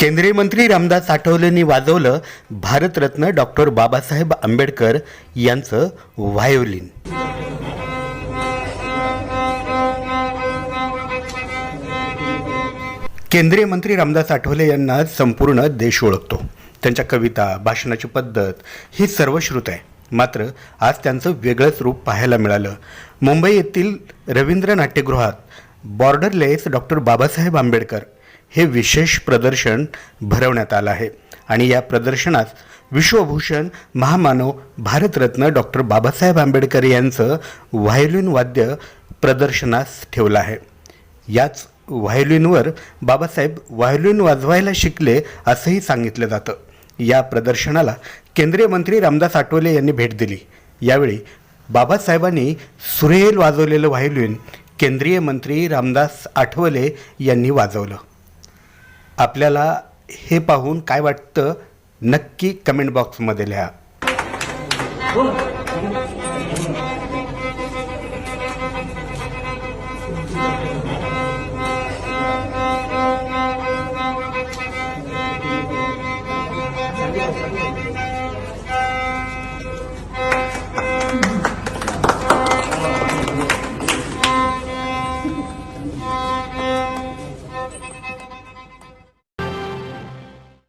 केंद्रीय मंत्री रामदास आठवलेंनी वाजवलं भारतरत्न डॉक्टर बाबासाहेब आंबेडकर यांचं व्हायोलिन. केंद्रीय मंत्री रामदास आठवले यांना संपूर्ण देश ओळखतो. त्यांच्या कविता भाषणाची पद्धत ही सर्वश्रुत आहे. मात्र आज त्यांचं वेगळंच रूप पाहायला मिळालं. मुंबई येथील रवींद्र नाट्यगृहात बॉर्डरलेस डॉक्टर बाबासाहेब आंबेडकर हे विशेष प्रदर्शन भरवण्यात आलं आहे. आणि या प्रदर्शनात विश्वभूषण महामानव भारतरत्न डॉक्टर बाबासाहेब आंबेडकर यांचं व्हायोलिन वाद्य प्रदर्शनास ठेवलं आहे. याच व्हायोलिनवर बाबासाहेब व्हायोलिन वाजवायला शिकले असंही सांगितलं जातं. या प्रदर्शनाला केंद्रीय मंत्री रामदास आठवले यांनी भेट दिली. यावेळी बाबासाहेबांनी सुरेल वाजवलेलं व्हायोलिन केंद्रीय मंत्री रामदास आठवले यांनी वाजवलं. आपल्याला हे पाहून काय वाटतं नक्की कमेंट बॉक्समध्ये लिहा.